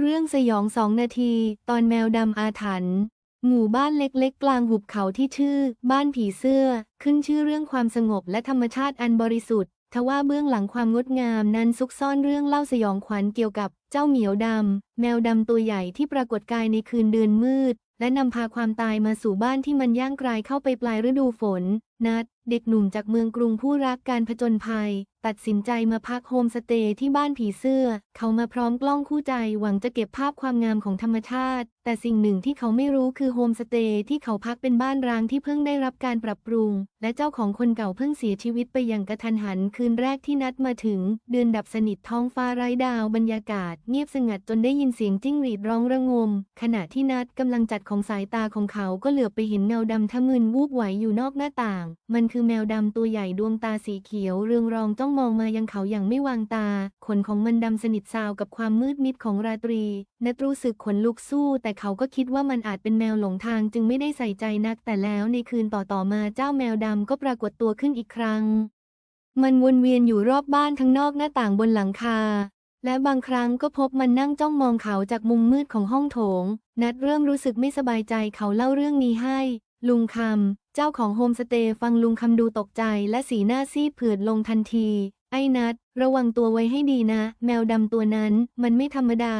เรื่องสยองสองนาที ตอนแมวดำอาถรรพ์หมู่บ้านเล็กๆ กลางหุบเขาที่ชื่อ บ้านผีเสื้อ ขึ้นชื่อเรื่องความสงบและธรรมชาติอันบริสุทธิ์ทว่าเบื้องหลังความงดงามนั้นซุกซ่อนเรื่องเล่าสยองขวัญเกี่ยวกับเจ้าเหมียวดำ แมวดำตัวใหญ่ที่ปรากฏกายในคืนเดือนมืด และนำพาความตายมาสู่บ้านที่มันย่างกรายเข้าไปปลายฤดูฝน นัด เด็กหนุ่มจากเมืองกรุงผู้รักการผจญภัย ตัดสินใจมาพักโฮมสเตย์ที่บ้านผีเสื้อ เขามาพร้อมกล้องคู่ใจหวังจะเก็บภาพความงามของธรรมชาติ แต่สิ่งหนึ่งที่เขาไม่รู้คือโฮมสเตย์ที่เขาพักเป็นบ้านร้างที่เพิ่งได้รับการปรับปรุง และเจ้าของคนเก่าเพิ่งเสียชีวิตไปอย่างกระทันหัน คืนแรกที่นัดมาถึง เดือนดับสนิทท้องฟ้าไร้ดาวบรรยากาศ เงียบสงัดจนได้ยินเสียงจิ้งหรีดร้องระงม ขณะที่นัดกำลังจัดของสายตาของเขาก็เหลือบไปเห็นเงาดำทะมึนวูบไหวอยู่นอกหน้าต่าง มันคือแมวดำตัวใหญ่ดวงตาสีเขียวเรืองรองจ้องมองมายังเขาอย่างไม่วางตา ขนของมันดำสนิทซาวกับความมืดมิดของราตรีนัดรู้สึกขนลุกสู้ แต่เขาก็คิดว่ามันอาจเป็นแมวหลงทางจึงไม่ได้ใส่ใจนัก แต่แล้วในคืนต่อๆมาเจ้าแมวดำก็ปรากฏตัวขึ้นอีกครั้ง มันวนเวียนอยู่รอบบ้านทั้งนอกหน้าต่างบนหลังคาและบางครั้งก็พบมันนั่งจ้องมองเขาจากมุมมืดของห้องโถง นัดเริ่มรู้สึกไม่สบายใจเขาเล่าเรื่องนี้ให้ ลุงคำ เจ้าของโฮมสเตย์ฟังลุงคำดูตกใจและสีหน้าซีดเผือดลงทันที ไอ้นัด ระวังตัวไว้ให้ดีนะ แมวดำตัวนั้นมันไม่ธรรมดา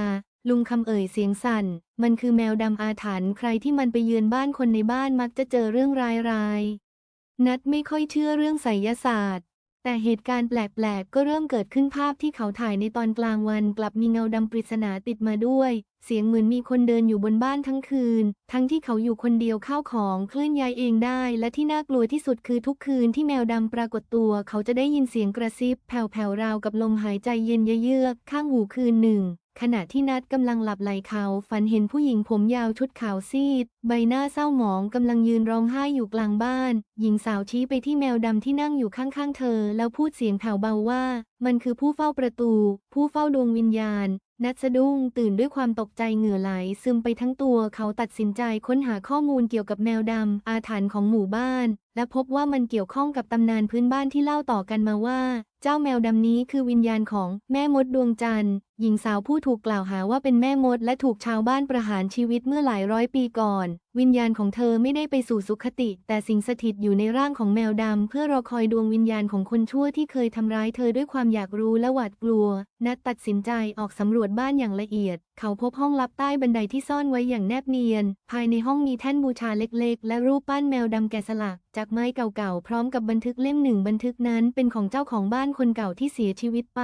ลุงคำเอ่ยเสียงสั่น มันคือแมวดำอาถรรพ์ใครที่มันไปเยือนบ้านคนในบ้านมักจะเจอเรื่องร้ายๆ นัดไม่ค่อยเชื่อเรื่องไสยศาสตร์ แต่เหตุการณ์แปลกๆ ก็เริ่มเกิดขึ้นภาพที่เขาถ่ายในตอนกลางวันกลับมีเงาดำปริศนาติดมาด้วย เสียงเหมือนมีคนเดินอยู่บนบ้านทั้งคืน ทั้งที่เขาอยู่คนเดียวข้าวของเคลื่อนย้ายเองได้ และที่น่ากลัวที่สุดคือทุกคืนที่แมวดำปรากฏตัว เขาจะได้ยินเสียงกระซิบ แผ่วๆราวกับลมหายใจเย็นเยือกข้างหูคืนหนึ่ง ขณะที่นัดกำลังหลับไหลเขาฝันเห็นผู้หญิงผมยาวชุดขาวซีด ใบหน้าเศร้าหมองกำลังยืนร้องไห้อยู่กลางบ้าน หญิงสาวชี้ไปที่แมวดำที่นั่งอยู่ข้างๆเธอ แล้วพูดเสียงแผ่วเบาว่า มันคือผู้เฝ้าประตู ผู้เฝ้าดวงวิญญาณ นัดสะดุ้งตื่นด้วยความตกใจเหงื่อไหลซึมไปทั้งตัวเขาตัดสินใจค้นหาข้อมูลเกี่ยวกับแมวดำอาถรรพ์ของหมู่บ้าน และพบว่ามันเกี่ยวข้องกับตำนานพื้นบ้านที่เล่าต่อกันมาว่า เจ้าแมวดำนี้คือวิญญาณของแม่มดดวงจันทร์ หญิงสาวผู้ถูกกล่าวหาว่าเป็นแม่มด และถูกชาวบ้านประหารชีวิตเมื่อหลายร้อยปีก่อน วิญญาณของเธอไม่ได้ไปสู่สุคติ แต่สิงสถิตอยู่ในร่างของแมวดำเพื่อรอคอยดวงวิญญาณของคนชั่วที่เคยทำร้ายเธอด้วยความอยากรู้และหวาดกลัว นัดตัดสินใจออกสำรวจบ้านอย่างละเอียดเขาพบห้องลับใต้บันไดที่ซ่อนไว้อย่างแนบเนียน ภายในห้องมีแท่นบูชาเล็กๆ และรูปปั้นแมวดำแกะสลัก จากไม้เก่าๆ พร้อมกับบันทึกเล่มหนึ่งบันทึกนั้นเป็นของเจ้าของบ้านคนเก่าที่เสียชีวิตไป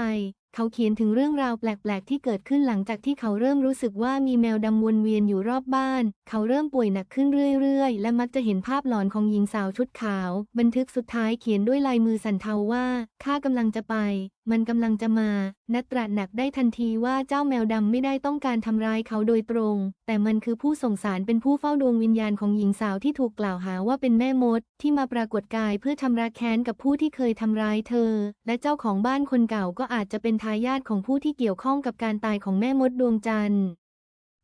เขาเขียนถึงเรื่องราวแปลก ๆ ที่เกิดขึ้นหลังจากที่เขาเริ่มรู้สึกว่ามีแมวดำวนเวียนอยู่รอบบ้าน เขาเริ่มป่วยหนักขึ้นเรื่อย ๆ และมักจะเห็นภาพหลอนของหญิงสาวชุดขาว บันทึกสุดท้ายเขียนด้วยลายมือสันเทาว่า ข้ากำลังจะไป มันกำลังจะมา นัตระหนักได้ทันทีว่าเจ้าแมวดำไม่ได้ต้องการทำร้ายเขาโดยตรง แต่มันคือผู้ส่งสารเป็นผู้เฝ้าดวงวิญญาณของหญิงสาวที่ถูกกล่าวหาว่าเป็นแม่มด ที่มาปรากฏกายเพื่อชำระแค้นกับผู้ที่เคยทำร้ายเธอ และเจ้าของบ้านคนเก่าก็อาจจะเป็นทายาทของผู้ที่เกี่ยวข้องกับการตายของแม่มดดวงจันทร์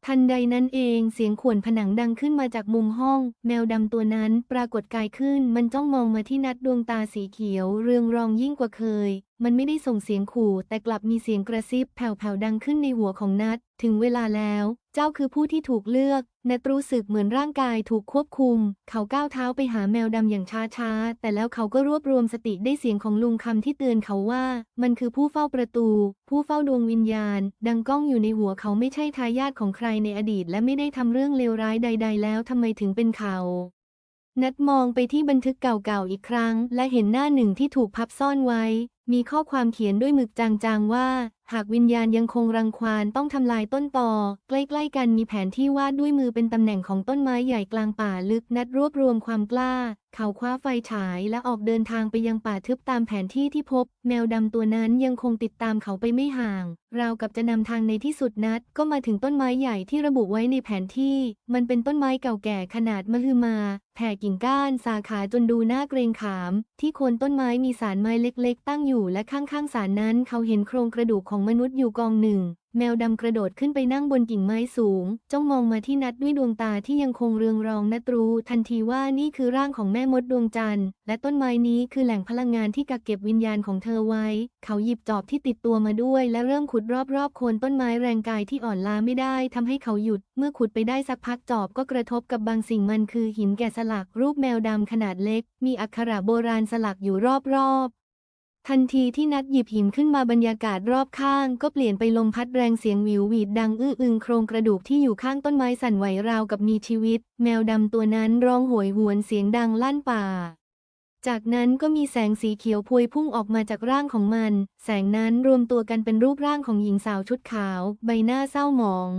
ทันใดนั้นเองเสียงข่วนผนังดังขึ้นมาจากมุมห้อง แมวดำตัวนั้นปรากฏกายขึ้นมันจ้องมองมาที่นัดดวงตาสีเขียว เรืองรองยิ่งกว่าเคยมันไม่ได้ส่งเสียงขู่ แต่กลับมีเสียงกระซิบแผ่วๆดังขึ้นในหัวของนัด ถึงเวลาแล้ว เจ้าคือผู้ที่ถูกเลือก นัดรู้สึกเหมือนร่างกายถูกควบคุม เขาก้าวเท้าไปหาแมวดำอย่างช้าๆ แต่แล้วเขาก็รวบรวมสติได้เสียงของลุงคำที่เตือนเขาว่า มันคือผู้เฝ้าประตู ผู้เฝ้าดวงวิญญาณ ดังก้องอยู่ในหัวเขาไม่ใช่ทายาทของใครในอดีต และไม่ได้ทำเรื่องเลวร้ายใด ๆ แล้วทำไมถึงเป็นเขา นัดมองไปที่บันทึกเก่าๆอีกครั้ง และเห็นหน้าหนึ่งที่ถูกพับซ่อนไว้ มีข้อความเขียนด้วยหมึกจางๆว่า หากวิญญาณยังคงรังควานต้องทำลายต้นตอ ใกล้ๆกันมีแผนที่วาดด้วยมือเป็นตำแหน่งของต้นไม้ใหญ่กลางป่าลึกนัดรวบรวมความกล้า เขาคว้าไฟฉายและออกเดินทางไปยังป่าทึบตามแผนที่ที่พบ แมวดำตัวนั้นยังคงติดตามเขาไปไม่ห่าง ราวกับจะนำทางในที่สุดนัด ก็มาถึงต้นไม้ใหญ่ที่ระบุไว้ในแผนที่ มันเป็นต้นไม้เก่าแก่ขนาดมหึมา แผ่กิ่งก้านสาขาจนดูน่าเกรงขาม ที่โคนต้นไม้มีสารไม้เล็ก ๆ ตั้งอยู่และข้างๆสารนั้น เขาเห็นโครงกระดูกของมนุษย์อยู่กองหนึ่งแมวดำกระโดดขึ้นไปนั่งบนกิ่งไม้สูง จ้องมองมาที่นัดด้วยดวงตาที่ยังคงเรืองรองนัดรู้ทันทีว่านี่คือร่างของแม่มดดวงจันทร์ และต้นไม้นี้คือแหล่งพลังงานที่กักเก็บวิญญาณของเธอไว้ เขาหยิบจอบที่ติดตัวมาด้วย และเริ่มขุดรอบๆโคนต้นไม้แรงกายที่อ่อนล้าไม่ได้ทำให้เขาหยุด เมื่อขุดไปได้สักพักจอบก็กระทบกับบางสิ่งมันคือหินแกะสลักรูปแมวดำขนาดเล็ก มีอักขระโบราณสลักอยู่รอบๆ ทันทีที่นัดหยิบหินขึ้นมาบรรยากาศรอบข้าง ก็เปลี่ยนไปลมพัดแรงเสียงหวิวหวีดดังอื้ออึงโครงกระดูกที่อยู่ข้างต้นไม้สั่นไหวราวกับมีชีวิต แมวดำตัวนั้นร้องโหยหวนเสียงดังลั่นป่า จากนั้นก็มีแสงสีเขียวพวยพุ่งออกมาจากร่างของมัน แสงนั้นรวมตัวกันเป็นรูปร่างของหญิงสาวชุดขาว ใบหน้าเศร้าหมอง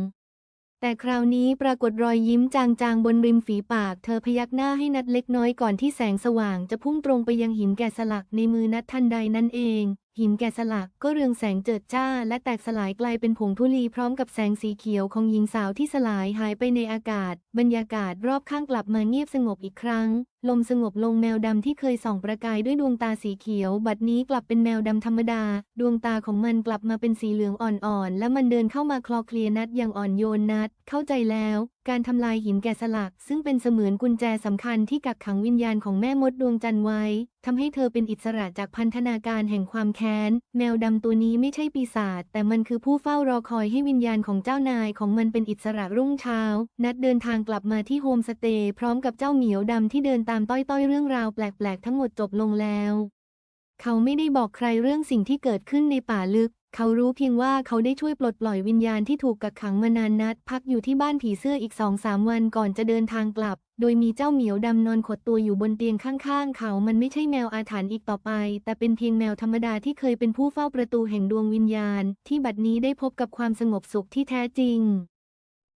แต่คราวนี้ปรากฏรอยยิ้มจางๆ บนริมฝีปาก เธอพยักหน้าให้นัดเล็กน้อยก่อนที่แสงสว่างจะพุ่งตรงไปยังหินแกะสลักในมือนัดทันใดนั่นเอง หินแกะสลักก็เรืองแสงเจิดจ้า และแตกสลายกลายเป็นผงธุลีพร้อมกับแสงสีเขียวของหญิงสาวที่สลายหายไปในอากาศ บรรยากาศรอบข้างกลับมาเงียบสงบอีกครั้ง ลมสงบลงแมวดำที่เคยส่องประกายด้วยดวงตาสีเขียว บัดนี้กลับเป็นแมวดำธรรมดา ดวงตาของมันกลับมาเป็นสีเหลืองอ่อนๆ และมันเดินเข้ามาคลอเคลียร์นัดอย่างอ่อนโยนนัด เข้าใจแล้วการทำลายหินแกะสลัก ซึ่งเป็นเสมือนกุญแจสำคัญที่กักขังวิญญาณของแม่มดดวงจันทร์ไว้ ทำให้เธอเป็นอิสระจากพันธนาการแห่งความแค้น แมวดำตัวนี้ไม่ใช่ปีศาจแต่มันคือผู้เฝ้ารอคอยให้วิญญาณของเจ้านายของมันเป็นอิสระรุ่งเช้า นัดเดินทางกลับมาที่โฮมสเตย์พร้อมกับเจ้าเหมียวดำที่เดินตามต้อยๆเรื่องราวแปลกๆทั้งหมดจบลงแล้ว เขาไม่ได้บอกใครเรื่องสิ่งที่เกิดขึ้นในป่าลึก เขารู้เพียงว่าเขาได้ช่วยปลดปล่อยวิญญาณที่ถูกกักขังมานานนัด พักอยู่ที่บ้านผีเสื้ออีกสองสามวันก่อนจะเดินทางกลับ โดยมีเจ้าเหมียวดำนอนขดตัวอยู่บนเตียงข้างๆ เขา มันไม่ใช่แมวอาถรรพ์อีกต่อไป แต่เป็นเพียงแมวธรรมดาที่เคยเป็นผู้เฝ้าประตูแห่งดวงวิญญาณ ที่บัดนี้ได้พบกับความสงบสุขที่แท้จริง